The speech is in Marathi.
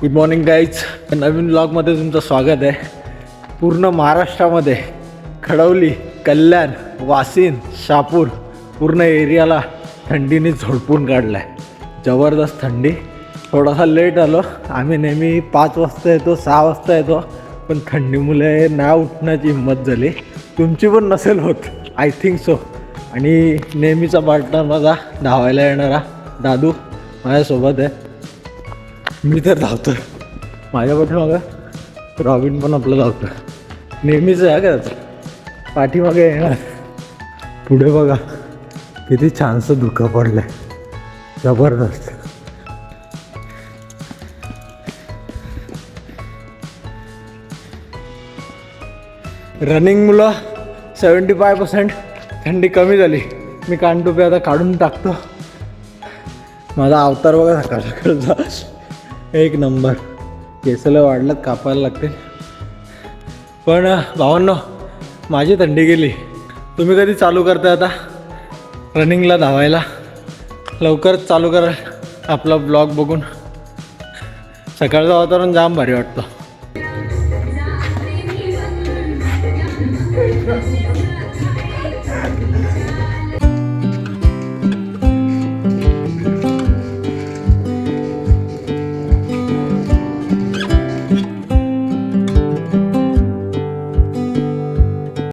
गुड मॉर्निंग गाईज नवीन ब्लॉगमध्ये तुमचं स्वागत आहे. पूर्ण महाराष्ट्रामध्ये खडवली कल्याण वासिन शापूर पूर्ण एरियाला थंडीने झोडपून काढला आहे जबरदस्त थंडी. थोडासा लेट आलो. आम्ही नेहमी पाच वाजता येतो सहा वाजता येतो पण थंडीमुळे ना उठण्याची हिंमत झाली. तुमची पण नसेल होत. आय थिंक सो आणि नेहमीचा पार्टनर माझा धावायला येणारा दादू माझ्यासोबत आहे. मी तर धावतो माझ्या पाठीमागं रॉबिन पण आपलं धावतो नेहमीच आहे का त्याचं पाठीमागे येणार. पुढे बघा किती छानसं धुकं पडलं आहे जबरदस्त. रनिंग मुलं सेवन्टी फाय पर्सेंट थंडी कमी झाली. मी कानटोपी आता काढून टाकतो. माझा अवतार बघा सकाळ सकाळचा. एक नंबर. केसला वाढलं कापायला लागते पण भावांनो माझी थंडी गेली. तुम्ही कधी चालू करता आता? रनिंगला धावायला? लवकरच चालू करा आपला ब्लॉग बघून. सकाळचं वातावरण जाम भारी वाटतं.